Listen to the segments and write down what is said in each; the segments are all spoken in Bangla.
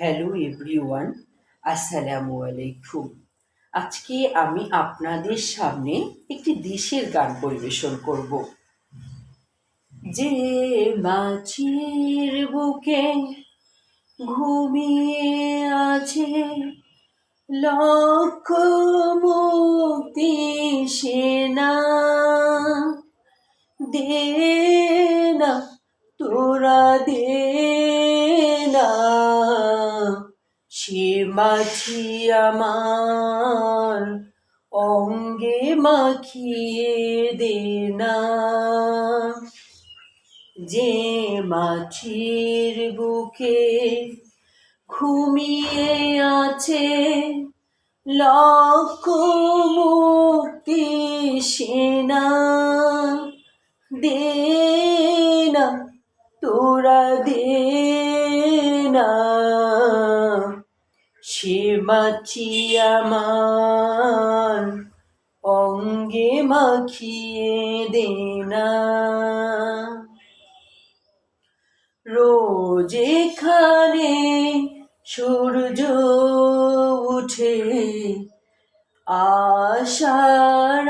হ্যালো এভরিওয়ান আসসালামু আলাইকুম আজকে আমি আপনাদের সামনে একটি দেশের গান পরিবেশন করব। যে মাছির বুকে ঘুমিয়ে আছে, লক্ষ মুক্তি সেনা দে না, তোরা দে সে মাছি আমার, অঙ্গে মাখিয়ে দে যে মাছির বুকে ঘুমিয়ে আছে, লক্ষ মুক্তি সেনা দে মাছি আমার অঙ্গে মাখিয়ে দে রোজ এখানে সূর্য উঠে আশার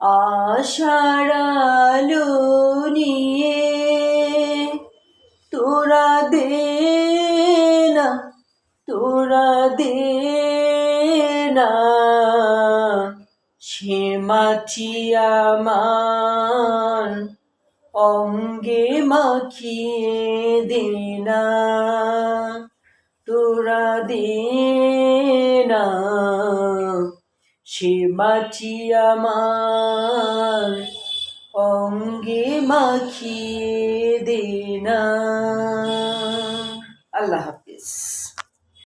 আশার আলো নিয়ে তোরা দে না, তোরা দে না। সে মাছি আমার অঙ্গে মাখিয়ে দে তোরা দে সে মাটি আমার অঙ্গে মাখিয়ে দে না। আল্লাহ হাফিজ।